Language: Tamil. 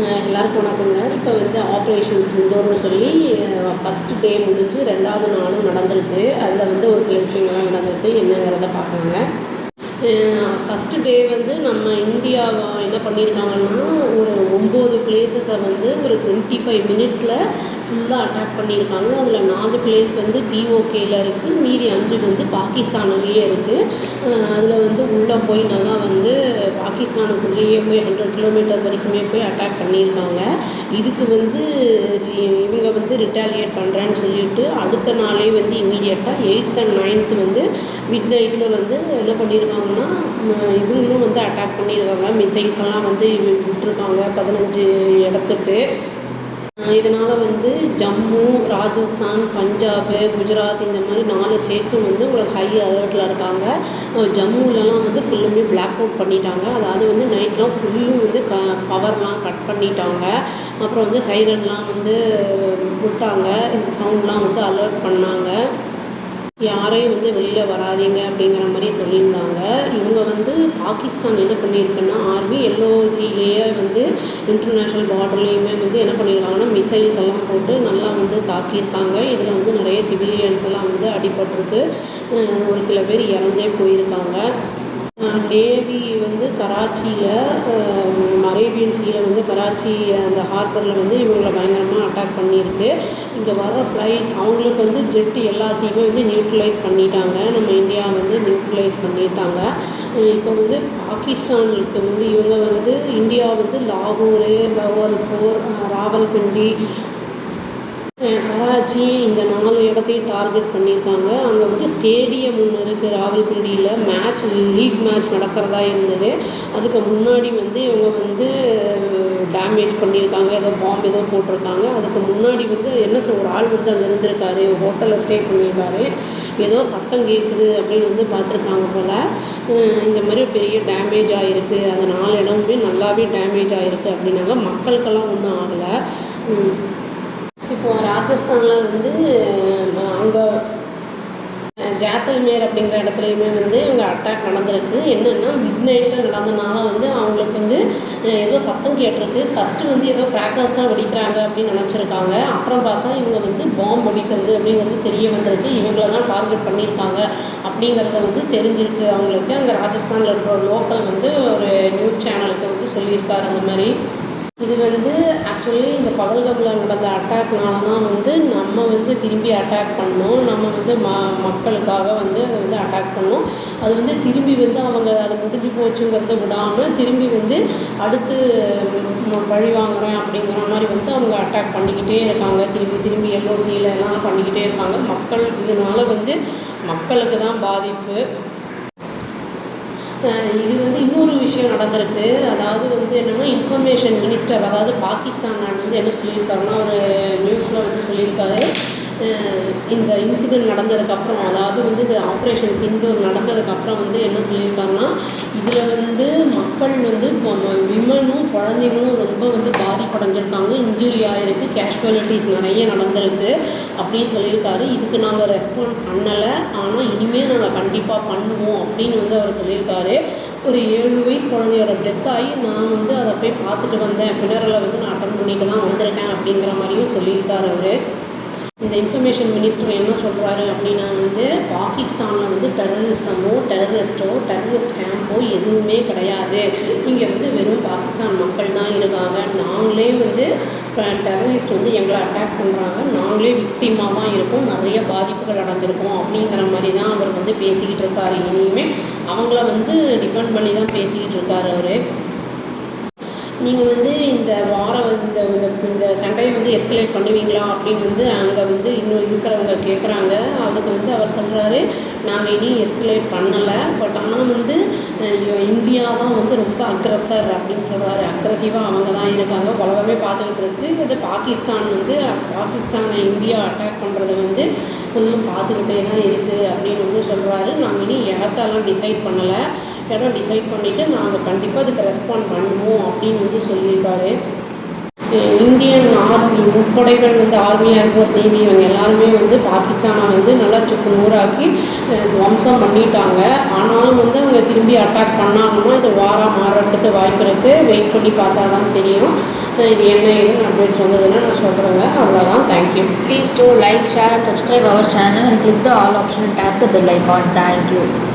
எல்லோரும் வணக்கங்க. இப்போ வந்து ஆப்ரேஷன் சிந்தூர்னு சொல்லி ஃபஸ்ட்டு டே முடிஞ்சு ரெண்டாவது நாளும் நடந்திருக்கு. அதில் வந்து ஒரு சில விஷயங்கள்லாம் நடந்திருக்கு. என்னங்கிறத பார்க்கலாங்க. ஃபஸ்ட்டு டே வந்து நம்ம இந்தியா என்ன பண்ணியிருக்காங்கன்னா ஒரு ஒம்பது பிளேசஸை வந்து ஒரு டுவெண்ட்டி ஃபைவ் மினிட்ஸில் ஃபுல்லாக அட்டாக் பண்ணியிருக்காங்க. அதில் நாலு பிளேஸ் வந்து பிஓகேயில் இருக்குது மீதி அஞ்சு வந்து பாகிஸ்தானுலேயே இருக்குது அதில் வந்து உள்ளே போய் நல்லா வந்து பாகிஸ்தானுக்குள்ளேயே போய் ஹண்ட்ரட் கிலோமீட்டர் வரைக்குமே போய் அட்டாக் பண்ணியிருக்காங்க. இதுக்கு வந்து இவங்க வந்து ரிட்டாலியேட் பண்ணுறேன்னு சொல்லிட்டு அடுத்த நாளே வந்து இமீடியட்டாக எயித் அண்ட் நைன்த்து வந்து மிட் நைட்டில் வந்து என்ன பண்ணியிருக்காங்கன்னா இவங்களும் வந்து அட்டாக் பண்ணியிருக்காங்க. மிசைல்ஸ் எல்லாம் வந்து விட்டுருக்காங்க. பதினஞ்சு இடத்துக்கு. இதனால் வந்து ஜம்மு ராஜஸ்தான் பஞ்சாபு குஜராத் இந்த மாதிரி நாலு ஸ்டேட்ஸும் வந்து ஒரு ஹை அலர்ட்டில் இருக்காங்க. ஜம்முலலாம் வந்து ஃபுல்லுமே பிளாக் அவுட் பண்ணிட்டாங்க. அதாவது வந்து நைட்லாம் ஃபுல்லும் வந்து க பவர்லாம் கட் பண்ணிட்டாங்க. அப்புறம் வந்து சைரன்லாம் வந்து விட்டாங்க இந்த சவுண்ட்லாம் வந்து அலர்ட் பண்ணாங்க. யாரையும் வந்து வெளியில் வராதீங்க அப்படிங்கிற மாதிரி சொல்லியிருந்தாங்க. இவங்க வந்து பாகிஸ்தான் என்ன பண்ணியிருக்குன்னா ஆர்மி எல்ஓசிலேயே வந்து இன்டர்நேஷ்னல் பார்டர்லேயுமே வந்து என்ன பண்ணியிருக்காங்கன்னா மிசைல்ஸ் எல்லாம் போட்டு நல்லா வந்து தாக்கியிருக்காங்க. இதில் வந்து நிறைய சிவிலியன்ஸ் எல்லாம் வந்து அடிபட்டிருக்கு. ஒரு சில பேர் இறந்தே போயிருக்காங்க. நேவி வந்து கராச்சியில் அரேபியன் சீயில் வந்து கராச்சி அந்த ஹார்பரில் வந்து இவங்களை பயங்கரமாக அட்டாக் பண்ணியிருக்கு. இங்கே வர ஃப்ளைட் அவங்களுக்கு வந்து ஜெட்டு எல்லாத்தையுமே வந்து நியூட்ரலைஸ் பண்ணிட்டாங்க. நம்ம இந்தியா வந்து நியூட்ரலைஸ் பண்ணிட்டாங்க. இப்போ வந்து பாகிஸ்தானுக்கு வந்து இவங்க வந்து இந்தியா வந்து லாகூர் பவல்பூர் ராவல்பிண்டி கராச்சி இந்த நாலு இடத்தையும் டார்கெட் பண்ணியிருக்காங்க. அங்கே வந்து ஸ்டேடியம் ஒன்று இருக்குது ராவல்பிண்டியில். மேட்ச் லீக் மேட்ச் நடக்கிறதா இருந்தது. அதுக்கு முன்னாடி வந்து இவங்க வந்து டேமேஜ் பண்ணியிருக்காங்க. ஏதோ பாம்பு ஏதோ போட்டிருக்காங்க. அதுக்கு முன்னாடி வந்து என்ன சொல் ஒரு ஆள் வந்து அங்கே இருந்திருக்காரு. ஹோட்டலில் ஸ்டே பண்ணியிருக்காரு. ஏதோ சத்தம் கேட்குது அப்படின்னு வந்து பார்த்துருக்காங்க போல். இந்த மாதிரி பெரிய டேமேஜ் ஆகிருக்கு அந்த நாலு இடமுமே நல்லாவே டேமேஜ் ஆகிருக்கு அப்படின்னாங்க. மக்களுக்கெல்லாம் ஒன்றும் ஆகலை. ராஜஸ்தானில் வந்து அங்கே ஜாசல்மேர் அப்படிங்கிற இடத்துலையுமே வந்து இங்கே அட்டாக் நடந்திருக்கு. என்னென்னா மிட் நைட்டில் நடந்தனால வந்து அவங்களுக்கு வந்து ஏதோ சத்தம் கேட்டிருக்கு. ஃபஸ்ட்டு வந்து ஏதோ கிராக்கர்ஸ் தான் வெடிக்கிறாங்க அப்படின்னு நினச்சிருக்காங்க. அப்புறம் பார்த்தா இவங்க வந்து பாம்பு வெடிக்கிறது அப்படிங்கிறது தெரிய வந்திருக்கு. இவங்கள தான் டார்கெட் பண்ணியிருக்காங்க அப்படிங்கிறத வந்து தெரிஞ்சிருக்கு அவங்களுக்கு. அங்கே ராஜஸ்தானில் இருக்கிற லோக்கல் வந்து ஒரு நியூஸ் சேனலுக்கு வந்து சொல்லியிருக்காரு அந்த மாதிரி. இது வந்து ஆக்சுவலி இந்த பகல்கமில் நடந்த அட்டாக்னால தான் வந்து நம்ம வந்து திரும்பி அட்டாக் பண்ணோம் நம்ம வந்து ம மக்களுக்காக வந்து அதை வந்து அட்டாக் பண்ணோம் அது வந்து திரும்பி வந்து அவங்க அது முடிஞ்சு போச்சுங்கிறத விடாமல் திரும்பி வந்து அடுத்து பழி வாங்குகிறேன் அப்படிங்கிற மாதிரி வந்து அவங்க அட்டாக் பண்ணிக்கிட்டே இருக்காங்க. திரும்பி திரும்பி எல்லோசியில் எல்லாம் பண்ணிக்கிட்டே இருக்காங்க. மக்கள் இதனால் வந்து மக்களுக்கு தான் பாதிப்பு. இது வந்து இன்னொரு விஷயம் நடந்திருக்கு. அதாவது வந்து என்னென்னா இன்ஃபர்மேஷன் மினிஸ்டர் அதாவது பாகிஸ்தான் வந்து என்ன சொல்லியிருக்காருன்னா ஒரு நியூஸில் வந்து சொல்லியிருக்காரு. இந்த இன்சிடெண்ட் நடந்ததுக்கப்புறம் அதாவது வந்து இந்த ஆப்ரேஷன் சிந்தூர் நடந்ததுக்கப்புறம் வந்து என்ன சொல்லியிருக்காங்கன்னா இதில் வந்து மக்கள் வந்து விமனும் குழந்தைங்களும் ரொம்ப வந்து பாதிப்படைஞ்சிருக்காங்க. இன்ஜுரி ஆகிருக்கு கேஷுவாலிட்டிஸ் நிறைய நடந்திருக்கு அப்படின்னு சொல்லியிருக்காரு. இதுக்கு நாங்கள் ரெஸ்பாண்ட் பண்ணலை. ஆனால் இனிமேல் நாங்கள் கண்டிப்பாக பண்ணுவோம் அப்படின்னு வந்து அவர் சொல்லியிருக்காரு. ஒரு ஏழு வயசு குழந்தையோட டெத் ஆகி நான் வந்து அதை போய் பார்த்துட்டு வந்தேன். ஃபினரலை வந்து நான் அட்டன் பண்ணிட்டு தான் வந்திருக்கேன் அப்படிங்கிற மாதிரியும் சொல்லியிருக்காரு அவர். இந்த இன்ஃபர்மேஷன் மினிஸ்டர் என்ன சொல்கிறாரு அப்படின்னா வந்து பாகிஸ்தானில் வந்து டெரரிசமோ டெரரிஸ்ட்டோ டெரரிஸ்ட் கேம்போ எதுவுமே கிடையாது. இங்கே வந்து வெறும் பாகிஸ்தான் மக்கள் தான் இருக்காங்க. நாங்களே வந்து இப்போ டெரரிஸ்ட் வந்து எங்களை அட்டாக் பண்ணுறாங்க நாங்களே விக்டிமாக தான் இருக்கோம். நிறைய பாதிப்புகள் அடைஞ்சிருக்கோம் அப்படிங்கிற மாதிரி தான் அவர் வந்து பேசிக்கிட்டு இருக்காரு. இனிமேல் அவங்கள வந்து டிஃபெண்ட் பண்ணி தான் பேசிக்கிட்டு இருக்காரு அவர். நீங்கள் வந்து இந்த வா இந்த இந்த சண்டையை வந்து எஸ்கலேட் பண்ணுவீங்களா அப்படின்னு வந்து அங்கே வந்து இன்னும் இருக்கிறவங்க கேட்குறாங்க அதுக்கு வந்து அவர் சொல்கிறாரு நாங்கள் இனி எஸ்கலேட் பண்ணலை. பட் ஆனால் வந்து இந்தியா தான் வந்து ரொம்ப அக்ரஸர் அப்படின்னு சொல்கிறாரு அக்ரஸிவாக அவங்க தான் இருக்காங்க உலகமே பார்த்துக்கிட்டு இருக்குது இது பாகிஸ்தான் வந்து பாகிஸ்தானை இந்தியா அட்டாக் பண்ணுறதை வந்து ஃபுல்லும் பார்த்துக்கிட்டே தான் இருக்குது அப்படின்னு வந்து சொல்கிறாரு நாங்கள் இனி இடத்தெல்லாம் டிசைட் பண்ணலை. இடம் டிசைட் பண்ணிவிட்டு நாங்கள் கண்டிப்பாக அதுக்கு ரெஸ்பாண்ட் பண்ணுவோம் அப்படின்னு வந்து சொல்லியிருக்காரு. இந்தியன் ஆர்மி முப்படைகள் வந்து ஆர்மியாக இருக்கும் நேவி இவங்க எல்லாருமே வந்து பாகிஸ்தானை வந்து நல்லா சுக்கு நூறாக்கி துவம்சம் பண்ணிட்டாங்க. ஆனாலும் வந்து அவங்க திரும்பி அட்டாக் பண்ணாங்கன்னா இது வாராக மாறுறதுக்கு வாய்ப்பு இருக்குது வெயிட் பண்ணி பார்த்தா தான் தெரியும் இது என்ன ஏதுன்னு அப்டேட்ஸ் வந்ததுன்னா நான் சொல்கிறேங்க அவ்வளோதான் thank you please do like share and subscribe our channel and click the all option tap the the bell icon. Thank.